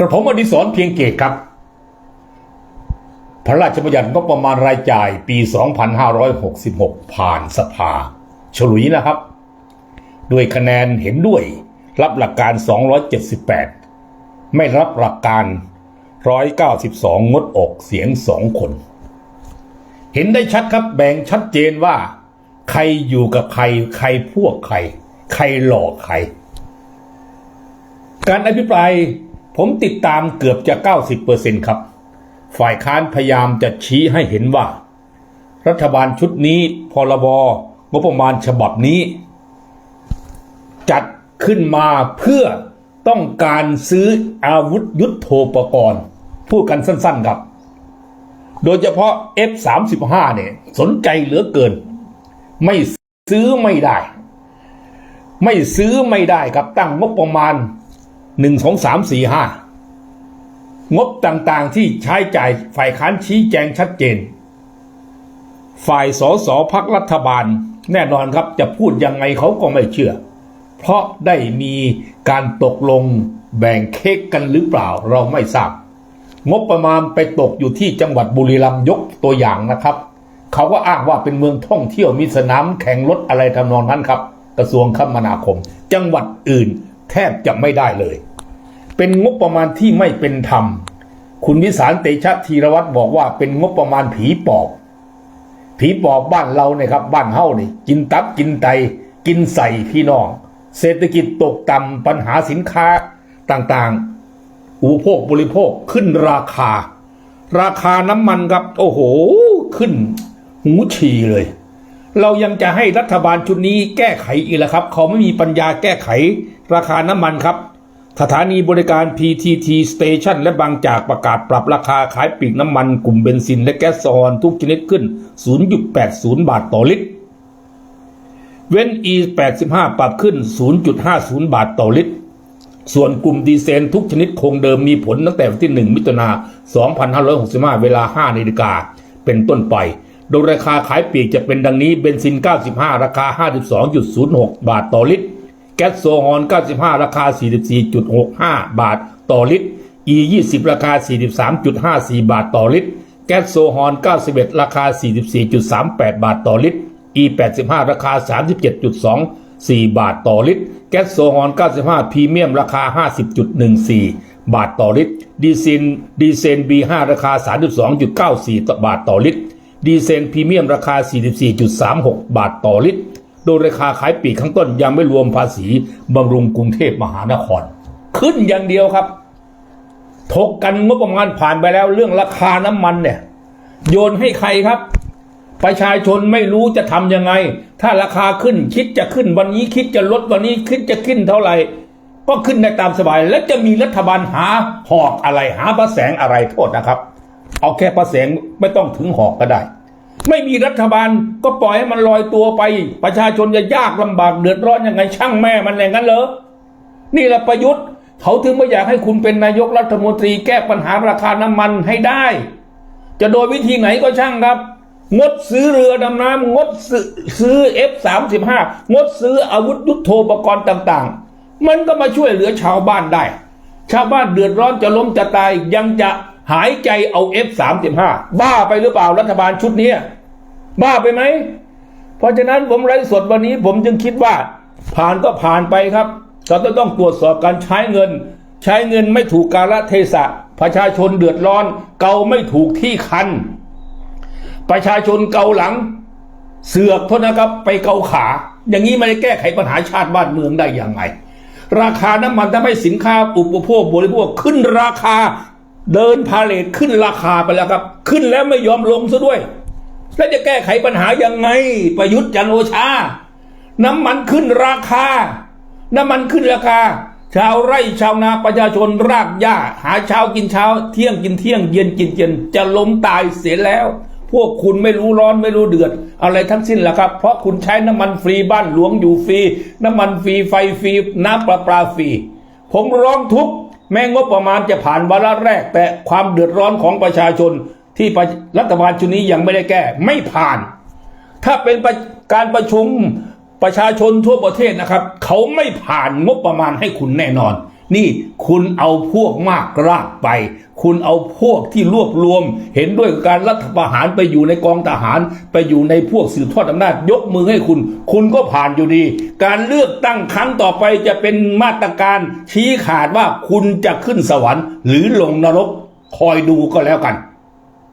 กระผมอดิศรเพียงเกตครับ พระราชบัญญัติงบประมาณรายจ่ายปี 2566 ผ่านสภา ฉลุยนะครับ ด้วยคะแนนเห็นด้วย รับหลักการ 278 ไม่รับหลักการ 192 งดออกเสียง2คน เห็นได้ชัดครับแบ่งชัดเจนว่า ใครอยู่กับใคร ใครพวกใคร ใครหลอกใคร การอภิปราย ผมติดตามเกือบจะ 90%ครับ ฝ่ายค้านพยายามจะชี้ให้เห็นว่า รัฐบาลชุดนี้พรบงบประมาณฉบับนี้ จัดขึ้นมาเพื่อต้องการซื้ออาวุธยุทโธปกรณ์ พูดกันสั้นๆครับ โดยเฉพาะ F35 เนี่ยสนใจเหลือเกิน ไม่ซื้อไม่ได้ ไม่ซื้อไม่ได้ครับตั้งงบประมาณ หนึ่งสองสามสี่ห้างบต่างๆที่ใช้จ่ายฝ่ายค้านชี้แจงชัดเจน ฝ่ายสสพักรัฐบาล แน่นอนครับจะพูดยังไงเขาก็ไม่เชื่อ เพราะได้มีการตกลงแบ่งเค้กกันหรือเปล่าเราไม่ทราบ งบประมาณไปตกอยู่ที่จังหวัดบุรีรัมย์ยกตัวอย่างนะครับ เขาก็อ้างว่าเป็นเมืองท่องเที่ยวมีสนามแข่งรถอะไรทำนองนั้นครับ กระทรวงคมนาคม จังหวัดอื่นแทบจะไม่ได้เลย เป็นงบประมาณที่ไม่เป็นธรรม คุณวิสารเตชะธีรวัตรบอกว่าเป็นงบประมาณผีปอบ ผีปอบบ้านเราเนี่ยครับ บ้านเฮ้านี่กินตับกินไต กินใส่พี่น้อง เศรษฐกิจตกต่ำปัญหาสินค้าต่างๆ อุปโภคบริโภคขึ้นราคา ราคาน้ำมันครับ โอ้โห ขึ้นหูฉี่เลย เรายังจะให้รัฐบาลชุดนี้แก้ไขอีกแล้วครับ เขาไม่มีปัญญาแก้ไขราคาน้ำมันครับ สถานีบริการ PTT Station และบางจากประกาศปรับราคาขายปลีกน้ำมันกลุ่มเบนซินและแก๊สโซฮอลทุกชนิดขึ้น 0.80 บาทต่อลิตร เว้น E85 ปรับขึ้น 0.50 บาทต่อลิตร ส่วนกลุ่มดีเซลทุกชนิดคงเดิมมีผลตั้งแต่วันที่ 1 มิถุนา 2565 เวลา 5นาฬิกา เป็นต้นไป โดยราคาขายปีกจะเป็นดังนี้ เบนซิน 95 ราคา 52.06 บาทต่อลิตร แก๊สโซฮอล95 ราคา 44.65 บาทต่อลิตร E 20 ราคา 43.54 บาทต่อลิตร แก๊สโซฮอล91 ราคา 44.38 บาทต่อลิตร E 85 ราคา 37.24 บาทต่อลิตร แก๊สโซฮอล95 พรีเมียมราคา 50.14 บาทต่อลิตร ดีเซนดีเซน B5 ราคา 32.94 บาทต่อลิตร ดีเซลพรีเมียมราคา 44.36 บาทต่อลิตร โดยราคาขายปีกข้างต้นยังไม่รวมภาษีบำรุงกรุงเทพมหานคร ขึ้นอย่างเดียวครับ ถกกันงบประมาณผ่านไปแล้วเรื่องราคาน้ำมันเนี่ย โยนให้ใครครับ ประชาชนไม่รู้จะทำยังไง ถ้าราคาขึ้นคิดจะขึ้นวันนี้คิดจะลดวันนี้คิดจะขึ้นเท่าไหร่ก็ขึ้นในตามสบาย และจะมีรัฐบาลหาหอกอะไรหาพระแสงอะไรโทษนะครับ เอาแค่พระแสงไม่ต้องถึงหอกก็ได้ ไม่มีรัฐบาลก็ปล่อยให้มันลอยตัวไป ประชาชนจะยากลำบากเดือดร้อนยังไงช่างแม่มันอย่างนั้นเหรอนี่แหละประยุทธ์ เขาถึงไม่อยากให้คุณเป็นนายกรัฐมนตรีแก้ปัญหาราคาน้ำมันให้ได้ จะโดยวิธีไหนก็ช่างครับ งดซื้อเรือดำน้ำงดซื้อซื้อ F35 งดซื้ออาวุธยุทโธปกรณ์ต่างๆ มันก็มาช่วยเหลือชาวบ้านได้ ชาวบ้านเดือดร้อนจะล้มจะตายยังจะหายใจเอา F35 บ้าไปหรือเปล่ารัฐบาลชุดนี้ บ้าไปไหม เพราะฉะนั้นผมไลฟ์สดวันนี้ผมจึงคิดว่า ผ่านก็ผ่านไปครับเราต้องต้องตรวจสอบการใช้เงิน ใช้เงินไม่ถูกกาลเทศะ ประชาชนเดือดร้อน เกาไม่ถูกที่คัน ประชาชนเกาหลัง เสือกโทษนะครับ ไปเกาขา อย่างนี้ไม่ได้แก้ไขปัญหาชาติบ้านเมืองได้อย่างไรราคาน้ำมันทำให้สินค้าอุปโภคบริโภคขึ้นราคาเดินพาเลทขึ้นราคาไปแล้วครับ ขึ้นแล้วไม่ยอมลงซะด้วย แล้วจะแก้ไขปัญหายังไง ประยุทธ์จันโอชา น้ำมันขึ้นราคา น้ำมันขึ้นราคา ชาวไร่ชาวนาประชาชนรากหญ้า หาเช้ากินเช้า เที่ยงกินเที่ยงเย็นกินเย็นจะล้มตายเสียแล้ว พวกคุณไม่รู้ร้อนไม่รู้เดือด อะไรทั้งสิ้นแหละครับ เพราะคุณใช้น้ำมันฟรีบ้านหลวงอยู่ฟรี น้ำมันฟรีไฟฟรีน้ำประปาฟรีผมร้องทุกข์แม้งบประมาณจะผ่านวาระแรก แต่ความเดือดร้อนของประชาชน ที่รัฐบาลชุดนี้ยังไม่ได้แก้ไม่ผ่าน ถ้าเป็นปการประชุมประชาชนทั่วประเทศนะครับ เขาไม่ผ่านงบประมาณให้คุณแน่นอน นี่คุณเอาพวกมากรากไป คุณเอาพวกที่รวบรวม เห็นด้วยกับการรัฐประหารไปอยู่ในกองทหาร ไปอยู่ในพวกสืบทอดอำนาจ ยกมือให้คุณ คุณก็ผ่านอยู่ดี การเลือกตั้งครั้งต่อไปจะเป็นมาตรการชี้ขาดว่าคุณจะขึ้นสวรรค์ หรือลงนรกคอยดูก็แล้วกัน